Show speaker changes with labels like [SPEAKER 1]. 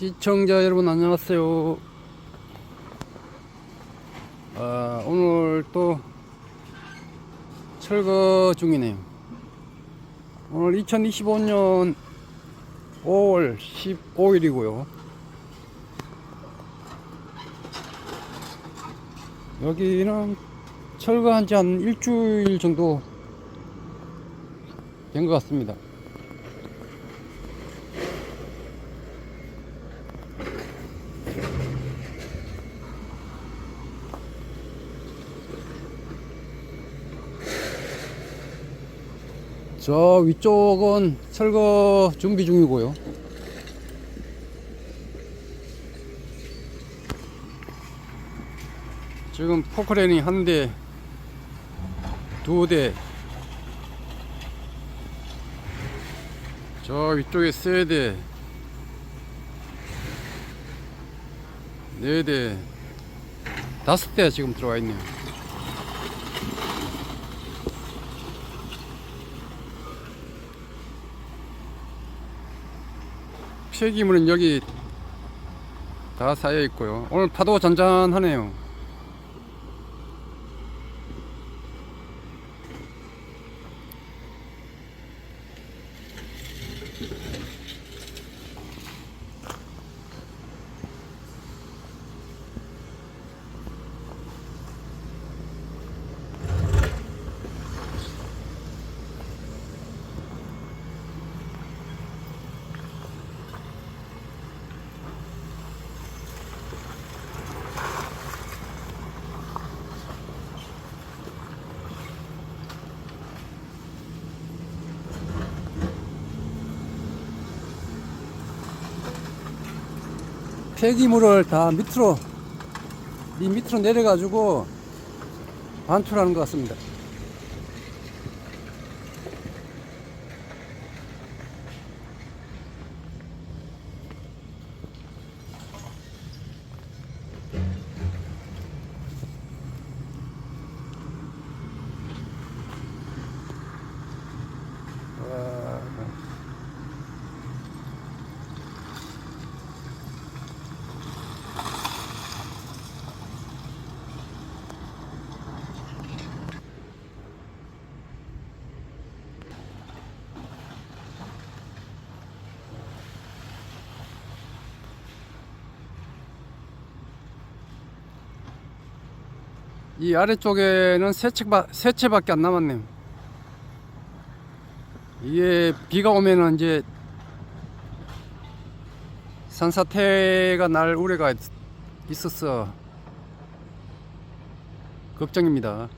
[SPEAKER 1] 시청자 여러분 안녕하세요. 아, 오늘 또 철거 중이네요. 오늘 2025년 5월 15일이고요. 여기는 철거한 지 한 일주일 정도 된 것 같습니다. 저 위쪽은 철거 준비 중이고요. 지금 포크레인이 한 대, 두 대, 저 위쪽에 세 대, 네 대, 다섯 대 지금 들어와 있네요. 폐기물은 여기 다 쌓여 있고요. 오늘 파도 잔잔하네요. 폐기물을 다 밑으로 이 밑으로 내려가지고 반출하는 것 같습니다. 와. 이 아래쪽에는 세 채바, 세 채밖에 안 남았네요. 이게 비가 오면은 이제 산사태가 날 우려가 있- 있어서 걱정입니다.